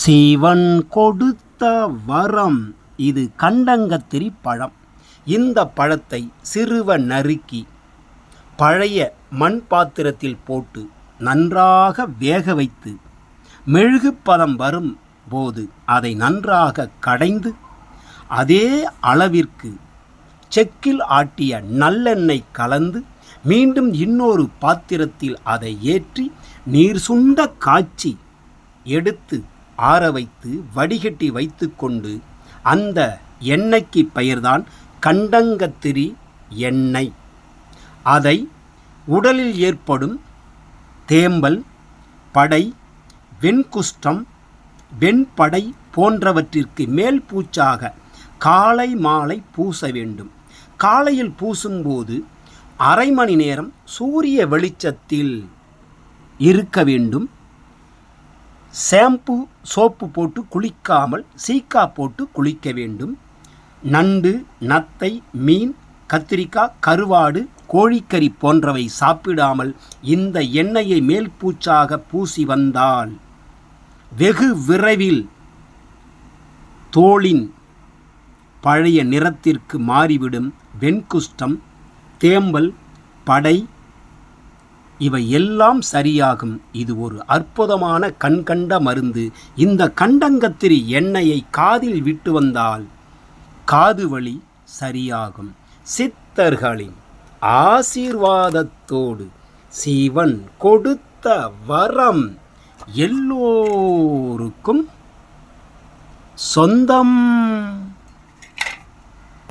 சிவன் கொடுத்த வரம். இது கண்டங்கத்திரி பழம். இந்த பழத்தை சிறுவ நறுக்கி பழைய மண் பாத்திரத்தில் போட்டு நன்றாக வேக வைத்து மெழுகுப்பதம் வரும் போது அதை நன்றாக கடைந்து அதே அளவிற்கு செக்கில் ஆட்டிய நல்லெண்ணெய் கலந்து மீண்டும் இன்னொரு பாத்திரத்தில் அதை ஏற்றி நீர் சுண்ட காய்ச்சி எடுத்து ஆற வைத்து வடிகட்டி வைத்துக்கொண்டு அந்த எண்ணெய்க்கு பெயர்தான் கண்டங்கத்திரி எண்ணெய். அதை உடலில் ஏற்படும் தேம்பல் படை வெண்குஷ்டம் வெண்படை போன்றவற்றிற்கு மேல் பூச்சாக காலை மாலை பூச வேண்டும். காலையில் பூசும்போது அரை மணி நேரம் சூரிய வெளிச்சத்தில் இருக்க வேண்டும். ஷாம்பு சோப்பு போட்டு குளிக்காமல் சீக்கா போட்டு குளிக்க வேண்டும். நண்டு நத்தை மீன் கத்திரிக்காய் கருவாடு கோழிக்கறி போன்றவை சாப்பிடாமல் இந்த எண்ணெயை மேல் பூச்சாக பூசி வந்தால் வெகு விரைவில் தோளின் பழைய நிறத்திற்கு மாறிவிடும் வெண்குஷ்டம் தேம்பல் படை இவை எல்லாம் சரியாகும். இது ஒரு அற்புதமான கண்கண்ட மருந்து. இந்த கண்டங்கத்திரி எண்ணெயை காதில் விட்டு வந்தால் காது வலி சரியாகும். சித்தர்களின் ஆசீர்வாதத்தோடு சிவன் கொடுத்த வரம் எல்லோருக்கும் சொந்தம்.